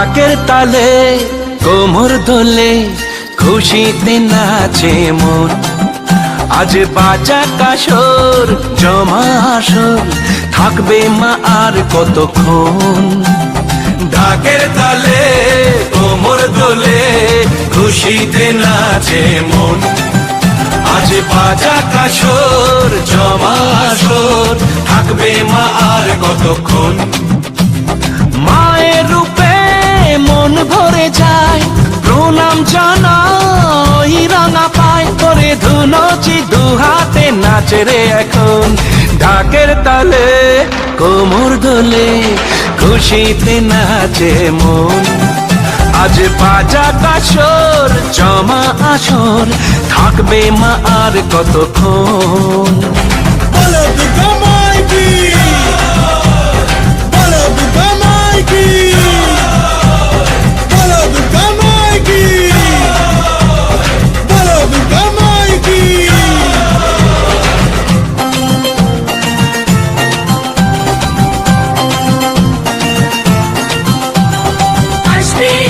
তালে, কোমর দোলে খুশিতে নাচে মন। আজ বাজা কাসর জমা আসর, থাকবে মা আর কতক্ষণ? ঢাকের তালে, কোমর দোলে খুশিতে নাচে মন। আজ বাজা কাসর জমা আসর, থাকবে মা আর কতক্ষণ? মায়ের রূপে মন ভরে যায়। প্রণাম জানাই রাঙা পায়। করে ধুনচি দু হাতে নাচে রে এখন। ঢাকের তালে, কোমর দোলে, খুশিতে নাচে মন। আজ বাজা কাসর জমা আসর, থাকবে মা আর কতক্ষণ? be